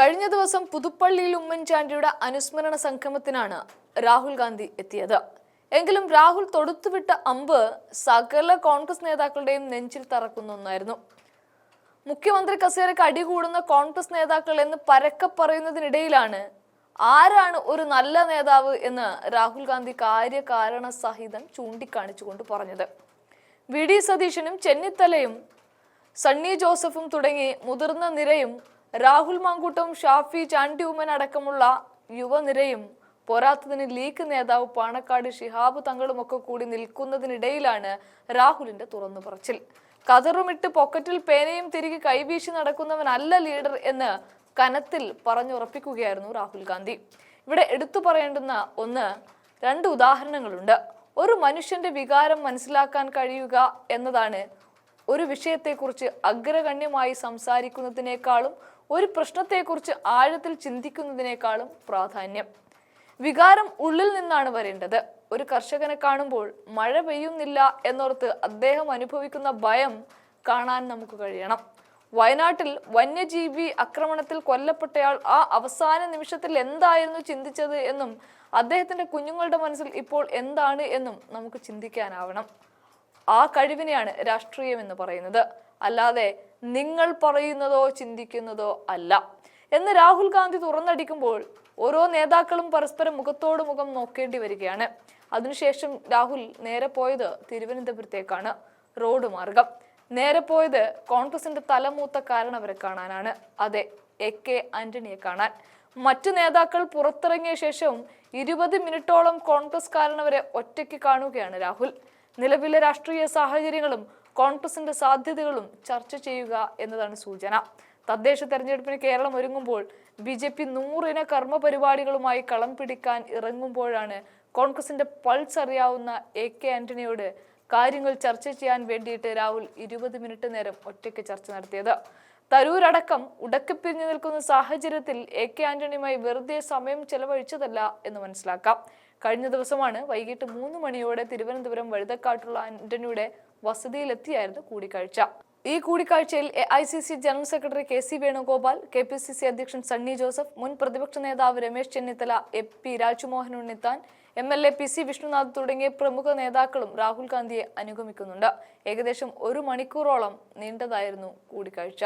കഴിഞ്ഞ ദിവസം പുതുപ്പള്ളിയിൽ ഉമ്മൻചാണ്ടിയുടെ അനുസ്മരണ സംഗമത്തിനാണ് രാഹുൽ ഗാന്ധി എത്തിയത്. എങ്കിലും രാഹുൽ തൊടുത്തുവിട്ട അമ്പ് സകല കോൺഗ്രസ് നേതാക്കളുടെയും നെഞ്ചിൽ തറക്കുന്ന ഒന്നായിരുന്നു. മുഖ്യമന്ത്രി കസേരക്ക് അടികൂടുന്ന കോൺഗ്രസ് നേതാക്കൾ എന്ന് പരക്കെ പറയുന്നതിനിടയിലാണ് ആരാണ് ഒരു നല്ല നേതാവ് എന്ന് രാഹുൽ ഗാന്ധി കാര്യകാരണ സഹിതം ചൂണ്ടിക്കാണിച്ചുകൊണ്ട് പറഞ്ഞത്. വി. ഡി. സതീശനും ചെന്നിത്തലയും സണ്ണി ജോസഫും തുടങ്ങി മുതിർന്ന നിരയും രാഹുൽ മാങ്കൂട്ടും ഷാഫി ചാണ്ടി ഉമ്മൻ അടക്കമുള്ള യുവനിരയും പോരാത്തതിന് ലീഗ് നേതാവ് പാണക്കാട് ഷിഹാബ് തങ്ങളുമൊക്കെ കൂടി നിൽക്കുന്നതിനിടയിലാണ് രാഹുലിന്റെ തുറന്നു പറച്ചിൽ. കതറുമിട്ട് പോക്കറ്റിൽ പേനയും തിരികെ കൈവീശി നടക്കുന്നവനല്ല ലീഡർ എന്ന് കനത്തിൽ പറഞ്ഞുറപ്പിക്കുകയായിരുന്നു രാഹുൽ ഗാന്ധി. ഇവിടെ എടുത്തു പറയേണ്ടുന്ന ഒന്ന് രണ്ട് ഉദാഹരണങ്ങളുണ്ട്. ഒരു മനുഷ്യന്റെ വികാരം മനസ്സിലാക്കാൻ കഴിയുക എന്നതാണ് ഒരു വിഷയത്തെക്കുറിച്ച് അഗ്രഗണ്യമായി സംസാരിക്കുന്നതിനേക്കാളും ഒരു പ്രശ്നത്തെക്കുറിച്ച് ആഴത്തിൽ ചിന്തിക്കുന്നതിനേക്കാളും പ്രാധാന്യം. വികാരം ഉള്ളിൽ നിന്നാണ് വരേണ്ടത്. ഒരു കർഷകനെ കാണുമ്പോൾ മഴ പെയ്യുന്നില്ല എന്നോർത്ത് അദ്ദേഹം അനുഭവിക്കുന്ന ഭയം കാണാൻ നമുക്ക് കഴിയണം. വയനാട്ടിൽ വന്യജീവി ആക്രമണത്തിൽ കൊല്ലപ്പെട്ടയാൾ ആ അവസാന നിമിഷത്തിൽ എന്തായിരുന്നു ചിന്തിച്ചത് എന്നും അദ്ദേഹത്തിന്റെ കുഞ്ഞുങ്ങളുടെ മനസ്സിൽ ഇപ്പോൾ എന്താണ് എന്നും നമുക്ക് ചിന്തിക്കാനാവണം. ആ കഴിവിനെയാണ് രാഷ്ട്രീയം എന്ന് പറയുന്നത്. അല്ലാതെ നിങ്ങൾ പറയുന്നതോ ചിന്തിക്കുന്നതോ അല്ല. എന്ന് രാഹുൽ ഗാന്ധി തുറന്നടിക്കുമ്പോൾ ഓരോ നേതാക്കളും പരസ്പരം മുഖത്തോട് മുഖം നോക്കേണ്ടി വരികയാണ്. അതിനുശേഷം രാഹുൽ നേരെ പോയത് തിരുവനന്തപുരത്തേക്കാണ്. റോഡ് മാർഗം. നേരെ പോയത് കോൺഗ്രസിന്റെ തലമൂത്ത കാരണവരെ കാണാനാണ്. അതെ എ കെ ആന്റണിയെ കാണാൻ. മറ്റു നേതാക്കൾ പുറത്തിറങ്ങിയ ശേഷവും ഇരുപത് മിനിറ്റോളം കോൺഗ്രസ് കാരണവരെ ഒറ്റയ്ക്ക് കാണുകയാണ് രാഹുൽ. നിലവിലെ രാഷ്ട്രീയ സാഹചര്യങ്ങളും കോൺഗ്രസിന്റെ സാധ്യതകളും ചർച്ച ചെയ്യുക എന്നതാണ് സൂചന. തദ്ദേശ തെരഞ്ഞെടുപ്പിന് കേരളം ഒരുങ്ങുമ്പോൾ ബി ജെ പി നൂറിന കർമ്മ പരിപാടികളുമായി കളം പിടിക്കാൻ ഇറങ്ങുമ്പോഴാണ് കോൺഗ്രസിന്റെ പൾസ് അറിയാവുന്ന എ കെ ആന്റണിയോട് കാര്യങ്ങൾ ചർച്ച ചെയ്യാൻ വേണ്ടിയിട്ട് രാഹുൽ ഇരുപത് മിനിറ്റ് നേരം ഒറ്റയ്ക്ക് ചർച്ച നടത്തിയത്. തരൂരടക്കം ഉടക്കിപ്പിരിഞ്ഞു നിൽക്കുന്ന സാഹചര്യത്തിൽ എ കെ ആന്റണിയുമായി വെറുതെ സമയം ചെലവഴിച്ചതല്ല എന്ന് മനസ്സിലാക്കാം. കഴിഞ്ഞ ദിവസമാണ് വൈകിട്ട് മൂന്ന് മണിയോടെ തിരുവനന്തപുരം വഴുതക്കാട്ടുള്ള ആന്റണിയുടെ വസതിയിലെത്തിയായിരുന്നു കൂടിക്കാഴ്ച. ഈ കൂടിക്കാഴ്ചയിൽ A I C C general secretary K C Venugopal K P C C അധ്യക്ഷൻ സണ്ണി ജോസഫ് മുൻ പ്രതിപക്ഷ നേതാവ് Ramesh Chennithala A P Rajmohan Unnithan M L A P C Vishnunath തുടങ്ങിയ പ്രമുഖ നേതാക്കളും രാഹുൽ ഗാന്ധിയെ അനുഗമിക്കുന്നുണ്ട്. ഏകദേശം ഒരു മണിക്കൂറോളം നീണ്ടതായിരുന്നു കൂടിക്കാഴ്ച.